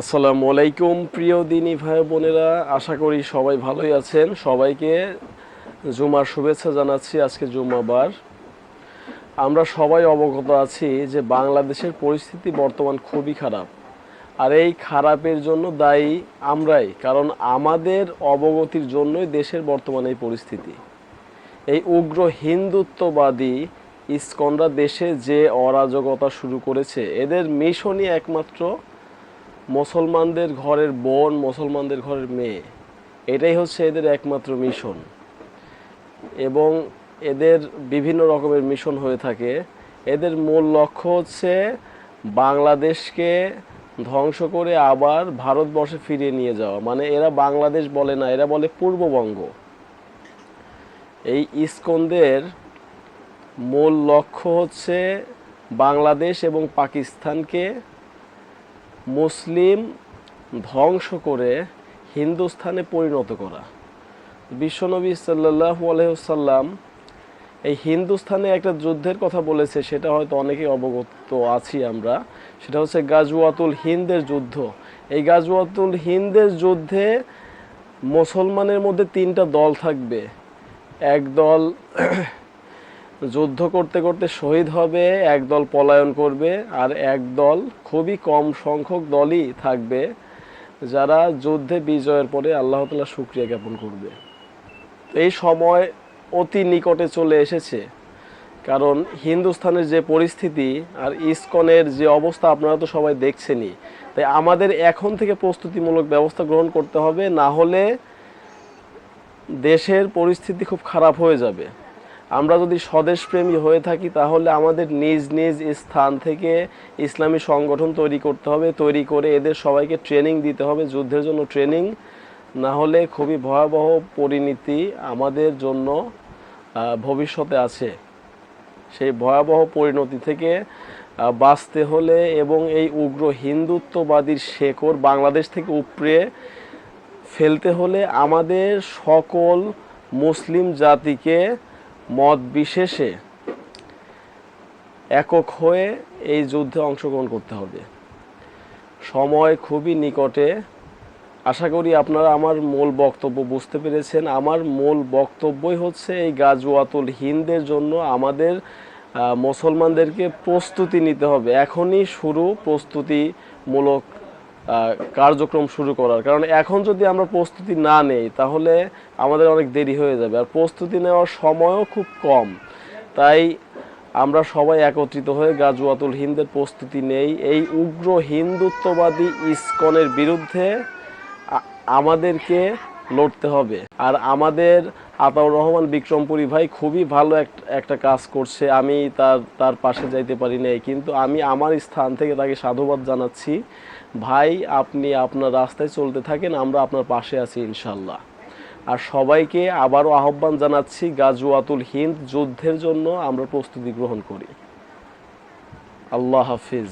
আসসালামু আলাইকুম, প্রিয় দিনী ভাই বোনেরা। আশা করি সবাই ভালোই আছেন। সবাইকে জুমার শুভেচ্ছা জানাচ্ছি আজকে জুমাবার আমরা সবাই অবগত আছি যে বাংলাদেশের পরিস্থিতি বর্তমান খুবই খারাপ। আর এই খারাপের জন্য দায়ী আমরাই, কারণ আমাদের অবগতির জন্যই দেশের বর্তমান এই পরিস্থিতি। এই উগ্র হিন্দুত্ববাদী ইসকনরা দেশে যে অরাজকতা শুরু করেছে, এদের মিশনই একমাত্র মুসলমানদের ঘরের বোন, মুসলমানদের ঘরের মেয়ে। এটাই হচ্ছে এদের একমাত্র মিশন। এবং এদের বিভিন্ন রকমের মিশন হয়ে থাকে। এদের মূল লক্ষ্য হচ্ছে বাংলাদেশকে ধ্বংস করে আবার ভারতবর্ষে ফিরিয়ে নিয়ে যাওয়া। মানে এরা বাংলাদেশ বলে না, এরা বলে পূর্ববঙ্গ। এই ইস্কনদের মূল লক্ষ্য হচ্ছে বাংলাদেশ এবং পাকিস্তানকে মুসলিম ধ্বংস করে হিন্দুস্থানে পরিণত করা। বিশ্বনবী সাল্লাহু আলহ্লাম এই হিন্দুস্থানে একটা যুদ্ধের কথা বলেছে, সেটা হয়তো অনেকেই অবগত আছি আমরা। সেটা হচ্ছে গাজওয়াতুল হিন্দের যুদ্ধ। এই গাজওয়াতুল হিন্দের যুদ্ধে মুসলমানের মধ্যে তিনটা দল থাকবে। এক দল যুদ্ধ করতে করতে শহীদ হবে এক দল পলায়ন করবে আর এক দল খুবই কম সংখ্যক দলই থাকবে যারা যুদ্ধে বিজয়ের পরে আল্লাহ তালা শুক্রিয়া জ্ঞাপন করবে। এই সময় অতি নিকটে চলে এসেছে। কারণ হিন্দুস্থানের যে পরিস্থিতি আর ইসকনের যে অবস্থা আপনারা তো সবাই দেখছেনই। তাই আমাদের এখন থেকে প্রস্তুতিমূলক ব্যবস্থা গ্রহণ করতে হবে, না হলে দেশের পরিস্থিতি খুব খারাপ হয়ে যাবে। আমরা যদি স্বদেশপ্রেমী হয়ে থাকি, তাহলে আমাদের নিজ নিজ স্থান থেকে ইসলামী সংগঠন তৈরি করতে হবে, তৈরি করে এদের সবাইকে ট্রেনিং দিতে হবে, যুদ্ধের জন্য ট্রেনিং না হলে খুবই ভয়াবহ পরিণতি আমাদের জন্য ভবিষ্যতে আছে। সেই ভয়াবহ পরিণতি থেকে বাঁচতে হলে এবং এই উগ্র হিন্দুত্ববাদীর শেকড় বাংলাদেশ থেকে উপড়ে ফেলতে হলে আমাদের সকল মুসলিম জাতিকে মত বিশেষে একক হয়ে এই যুদ্ধে অংশগ্রহণ করতে হবে। সময় খুবই নিকটে। আশা করি আপনারা আমার মূল বক্তব্য বুঝতে পেরেছেন। আমার মূল বক্তব্যই হচ্ছে এই গাজওয়াতুল হিন্দের জন্য আমাদের মুসলমানদেরকে প্রস্তুতি নিতে হবে। এখনই শুরু প্রস্তুতিমূলক কার্যক্রম শুরু করার। কারণ এখন যদি আমরা প্রস্তুতি না নেই, তাহলে আমাদের অনেক দেরি হয়ে যাবে। আর প্রস্তুতি নেওয়ার সময়ও খুব কম। তাই আমরা সবাই একত্রিত হয়ে গাজুয়াতুল হিন্দের প্রস্তুতি নেই। এই উগ্র হিন্দুত্ববাদী ইস্কনের বিরুদ্ধে আমাদেরকে লড়তে হবে। আর আমাদের আতাউর রহমান, বিক্রমপুরী ভাই খুবই ভালো এক- একটা কাজ করছে। আমি তার তার পাশে যাইতে পারি নাই। কিন্তু আমি আমার স্থান থেকে তাকে সাধুবাদ জানাচ্ছি। ভাই, আপনি আপনার রাস্তায় চলতে থাকেন, আমরা আপনার পাশে আছি ইনশাল্লাহ। আর সবাইকে আবারও আহ্বান জানাচ্ছি গাজওয়াতুল হিন্দ যুদ্ধের জন্য আমরা প্রস্তুতি গ্রহণ করি। আল্লাহ হাফিজ।